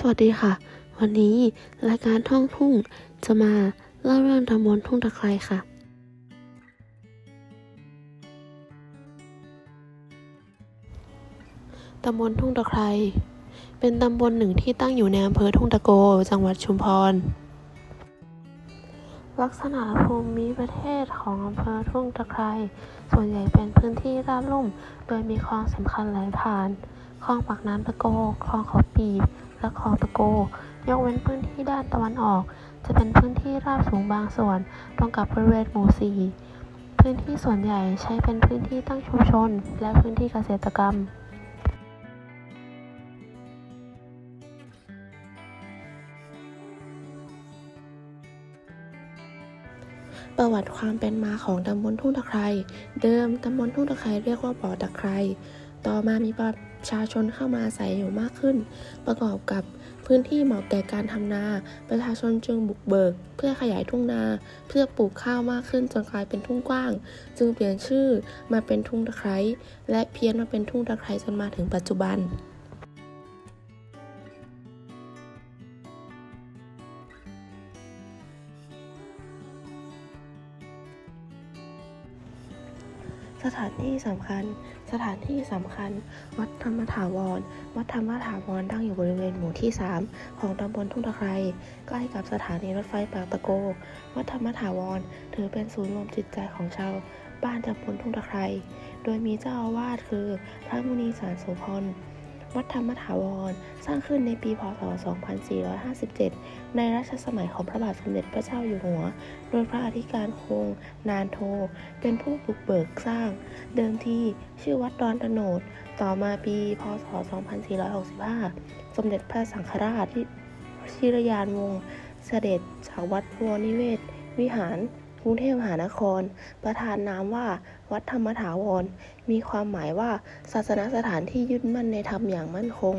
สวัสดีค่ะ วันนี้รายการท่องทุ่งจะมาเล่าเรื่องตำบลทุ่งตะไคร้ค่ะ ตำบลทุ่งตะไคร้เป็นตำบลหนึ่งที่ตั้งอยู่ในอำเภอทุ่งตะโก จังหวัดชุมพร ลักษณะภูมิประเทศของอำเภอทุ่งตะไคร้ส่วนใหญ่เป็นพื้นที่ราบลุ่ม โดยมีคลองสำคัญไหลผ่าน คลองปากน้ำตะโก คลองเขาปีบ และคลองตะโก ยกเว้นพื้นที่ด้านตะวันออก จะเป็นพื้นที่ราบสูงบางส่วน ตรงกับบริเวณหมู่สี่พื้นที่ส่วนใหญ่ใช้เป็นพื้นที่ตั้งชุมชน และพื้นที่เกษตรกรรมประวัติความเป็นมาของตำบลทุ่งตะไคร้เดิมตำบลทุ่งตะไคร้เรียกว่าบ่อตะไคร้ ต่อมามีประชาชนเข้ามาอาศัยอยู่มากขึ้น ประกอบกับพื้นที่เหมาะแก่การทำนา ประชาชนจึงบุกเบิก เพื่อขยายทุ่งนา เพื่อปลูกข้าวมากขึ้นจนกลายเป็นทุ่งกว้าง จึงเปลี่ยนชื่อมาเป็นทุ่งตะไคร้และเพี้ยนมาเป็นทุ่งตะไคร้จนมาถึงปัจจุบัน ถานที่สำคัญ สถานที่สำคัญ วัดธรรมถาวร วัดธรรมถาวรตั้งอยู่บริเวณหมู่ที่ 3 ของตำบลทุ่งตะไคร้ใกล้กับสถานีรถไฟปากตะโก วัดธรรมถาวร ถือเป็นศูนย์รวมจิตใจของชาวบ้านตำบลทุ่งตะไคร้โดยมีเจ้าอาวาสคือ พระมุนีสารโสพล วัดธรรมถาวร สร้างขึ้นในปีพศ 2457 ในรัชสมัยของพระบาทสมเด็จพระเจ้าอยู่หัว โดยพระอธิการคง นานโท เป็นผู้บุกเบิกสร้าง เดิมทีชื่อวัดดอนตโนด ต่อมาปีพศ 2465 สมเด็จพระสังฆราชที่ชิรยานวงศ์เสด็จจากวัดพวนิเวศ วิหาร กรุงเทพมหานคร ประธานนามว่า วัดธรรมถาวร มีความหมายว่าศาสนสถานที่ยึดมั่นในธรรมอย่างมั่นคง